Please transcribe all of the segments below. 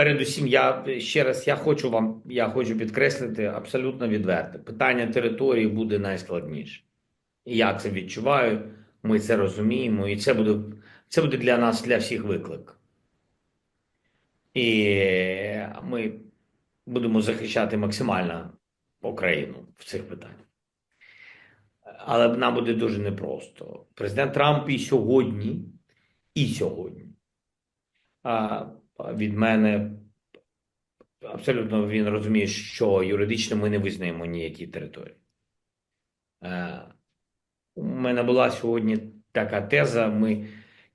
Передусім, я ще раз я хочу вам, я хочу підкреслити абсолютно відверто. Питання території буде найскладніше. І я це відчуваю, ми це розуміємо, і це буде, це буде для нас, для всіх виклик. І ми будемо захищати максимально Україну в цих питаннях. Але нам буде дуже непросто. Президент Трамп і сьогодні, і сьогодні від мене абсолютно він розуміє, що юридично ми не визнаємо ніякі території. Е, У мене була сьогодні така теза. Ми,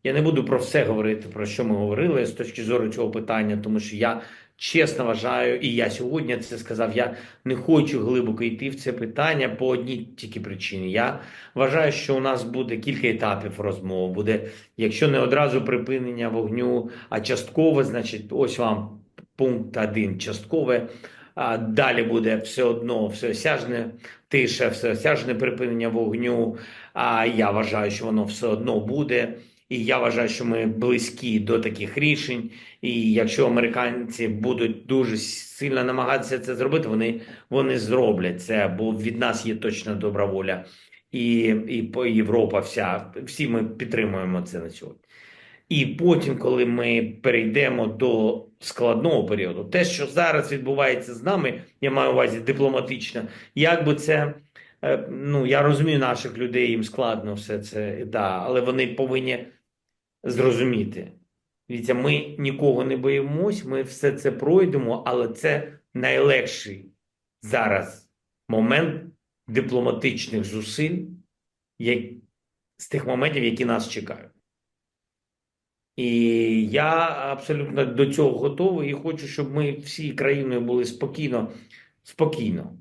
я не буду про все говорити, про що ми говорили з точки зору цього питання, тому що я чесно вважаю, і я сьогодні це сказав. Я не хочу глибоко йти в це питання по одній тільки причині. Я вважаю, що у нас буде кілька етапів розмов. Буде, якщо не одразу припинення вогню, а часткове, значить, ось вам пункт один часткове. А далі буде все одно всеосяжне тиша, всеосяжне припинення вогню. А я вважаю, що воно все одно буде. І я вважаю, що ми близькі до таких рішень. І якщо американці будуть дуже сильно намагатися це зробити, вони, вони зроблять це, бо від нас є точна добра воля. І, і Європа вся, всі ми підтримуємо це на сьогодні. І потім, коли ми перейдемо до складного періоду, те, що зараз відбувається з нами, я маю увазі дипломатично, як би це. Е, Ну, я розумію наших людей, їм складно все це, да, але вони повинні зрозуміти. Дивіться, ми нікого не боїмось, ми все це пройдемо, але це найлегший зараз момент дипломатичних зусиль як, з тих моментів, які нас чекають. І я абсолютно до цього готовий і хочу, щоб ми всі країною були спокійно, спокійно.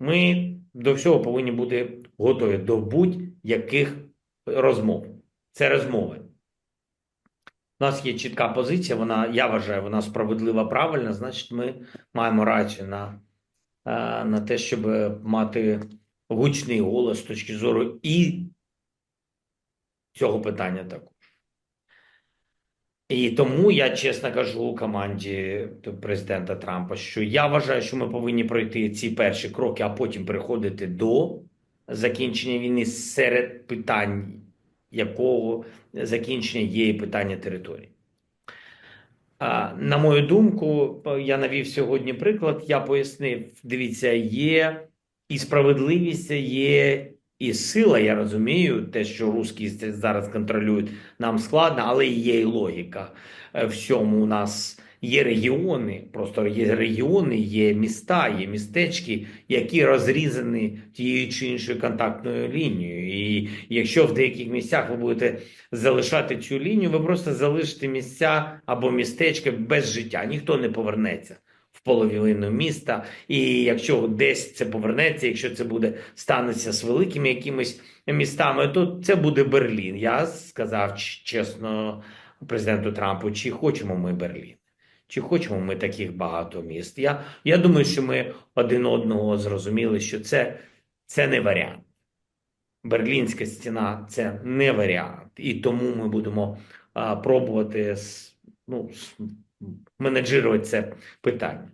Ми до всього повинні бути готові до будь-яких розмов. Це розмови. У нас є чітка позиція, вона, я вважаю, вона справедлива, правильна, значить, ми маємо рацію на, е, на те, щоб мати гучний голос з точки зору і цього питання також. І тому я чесно кажу команді президента Трампа, що я вважаю, що ми повинні пройти ці перші кроки, а потім переходити до закінчення війни серед питань, якого закінчення є і питання території. На мою думку, я навів сьогодні приклад, я пояснив, дивіться, є і справедливість, є і сила, я розумію, те, що русські зараз контролюють, нам складно, але є і логіка. Е, Всьому у нас є регіони, просто є регіони, є міста, є містечки, які розрізані тією чи іншою контактною лінією. І якщо в деяких місцях ви будете залишати цю лінію, ви просто залишите місця або містечка без життя. Ніхто не повернеться половину міста. І якщо десь це повернеться, якщо це буде станеться з великими якимись містами, то це буде Берлін. Я сказав чесно президенту Трампу, чи хочемо ми Берлін. Чи хочемо ми таких багато міст? Я, я думаю, що ми один одного зрозуміли, що це, це не варіант. Берлінська стіна це не варіант, і тому ми будемо а, пробувати ну, менеджувати це питання.